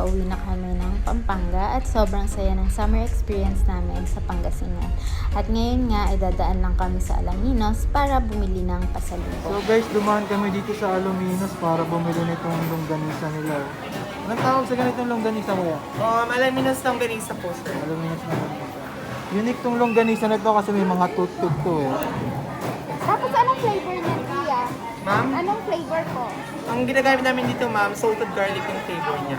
pauwi na kami ng Pampanga at sobrang saya ng summer experience namin sa Pangasinan. At ngayon nga ay dadaan lang kami sa Alaminos para bumili ng So pasalubong. guys, dumaan kami dito sa Aluminos para bumili nitong longganisa nila. Anong tawag sa ganitong longganisa? Um, mo na sa ganisa po, sir. Aluminos na longganisa. Unique tong longganisa na to kasi may mga tooth-tooth to eh. Ma'am, Anong flavor po? ang ginagamit namin dito, ma'am, salted garlic yung flavor niya.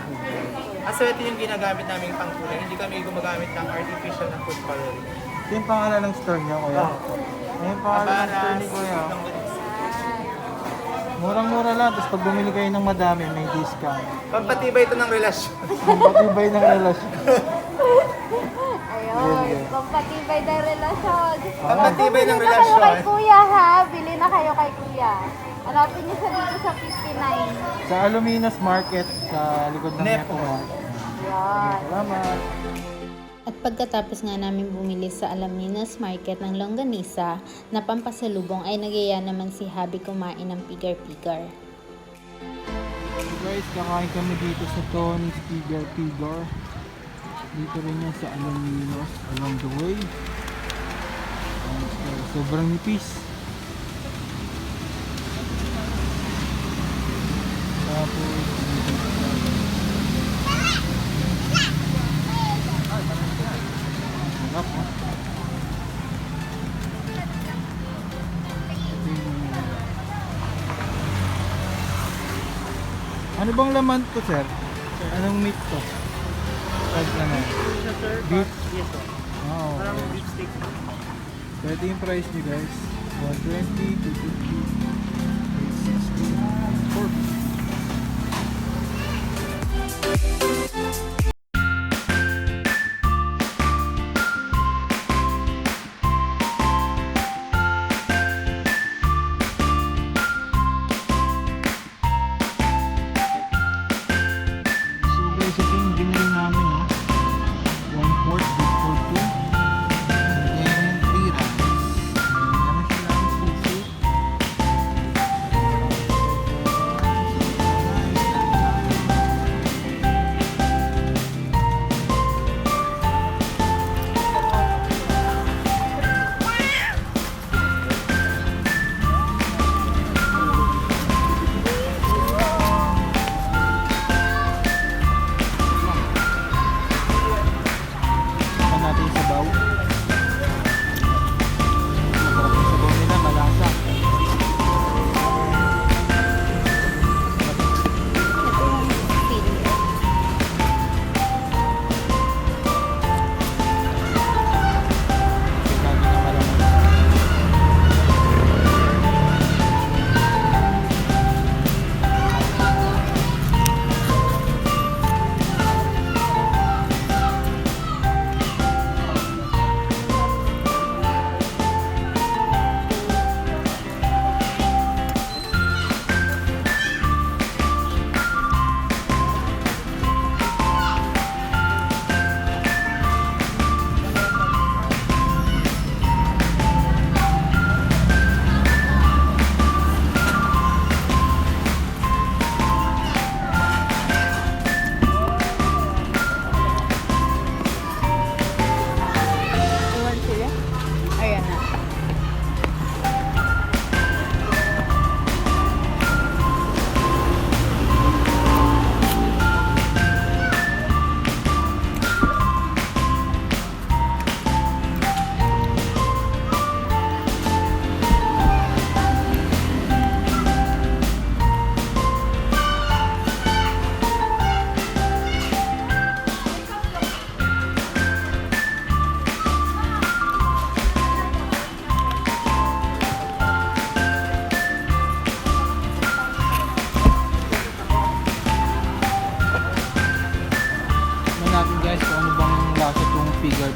Ah, so ito yung ginagamit namin pang kulay. Hindi kami gumagamit ng artificial na food coloring. Ito yung pangalan ng store niya kuya. Ayun yung pangalan ng store ni kuya. Murang-mura lang, tapos pag bumili kayo ng madami, may discount. Pampatibay ito ng relasyon. Ang patibay ng relasyon. Ayun, pampatibay ng relasyon. Pampatibay ng Bili na kayo kay relasyon. Kuya ha, bili na kayo kay Kuya. Hanapin niyo siya dito sa 59. Sa Aluminos Market, sa likod ng Nepo. Yan. Salamat. At pagkatapos nga namin bumili sa Alaminos Market ng Longganisa na pampasalubong ay nagaya naman si Habi kumain ng pigar-pigar. So guys, kakain kami dito sa Tony's Pigar Pigar. Dito rin yan sa Aluminos along the way. Ayan, so, sobrang nipis. Tapos, dito sa- Sarap, ah. Ito yung- Ano bang laman to, sir? Anong meat to? Pag ano? Beef? Yes, sir. Oh, Parang okay. beef steak. Ito yung price niyo, guys. 120, 250, 860,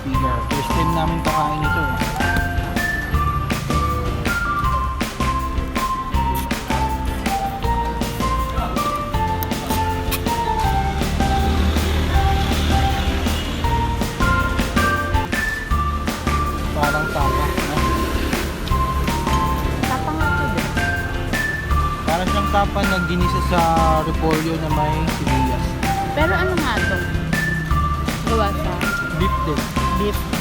pigar-pigar. First time namin kakain ito. eh. Parang tapa. No? Tapang ako din. Parang siyang tapa na ginisa sa repolyo na may sibuyas. Pero ano nga to? Gawa sa Beef din. Beef. Tapos,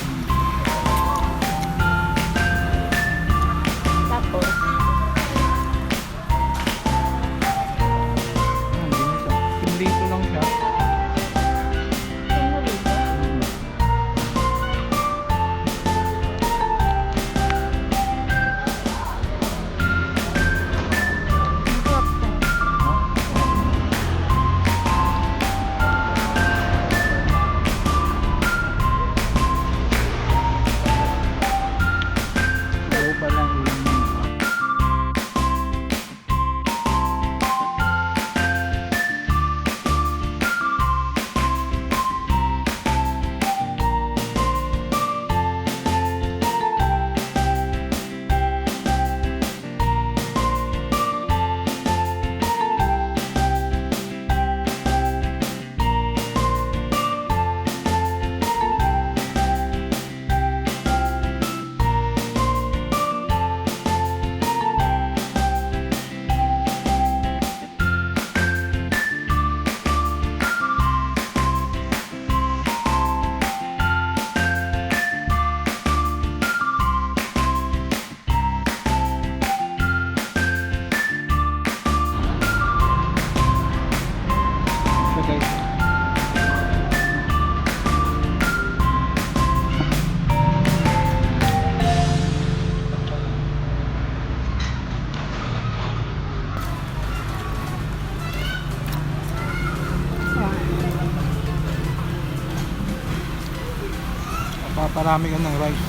paparami ka ng rice.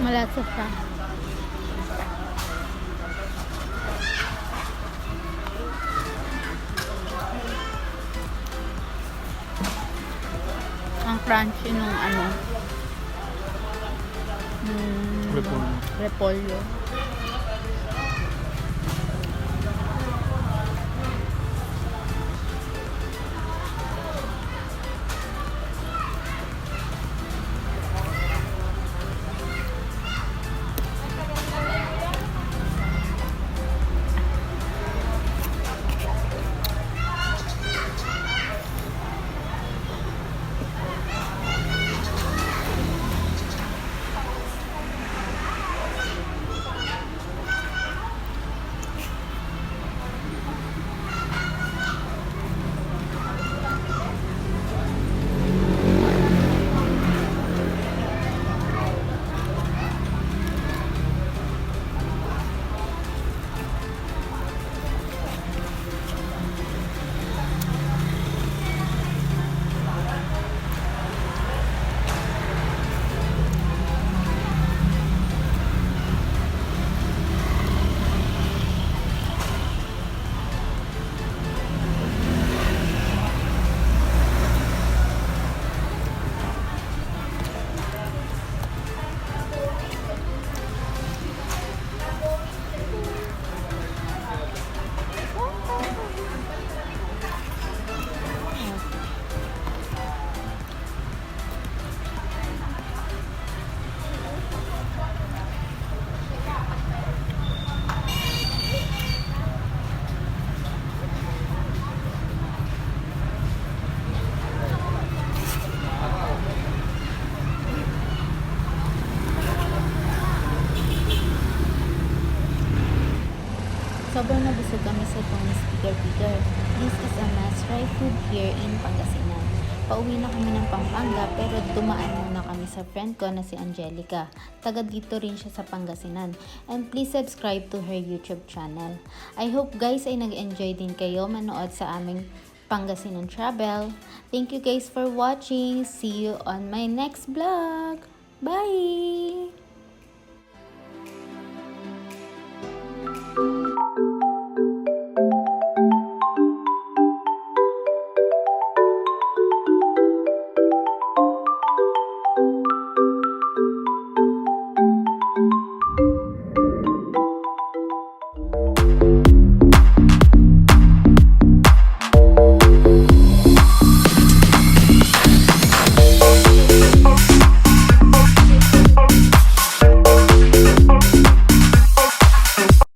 Malasa siya. Ang crunchy nung ano. Mm, Repolyo. repolyo. bigger bigger. This is a must try food here in Pangasinan. Pauwi na kami ng Pampanga pero dumaan muna kami sa friend ko na si Angelica. Taga dito rin siya sa Pangasinan. And please subscribe to her YouTube channel. I hope guys ay nag-enjoy din kayo manood sa aming Pangasinan Travel. Thank you guys for watching. See you on my next vlog. Bye!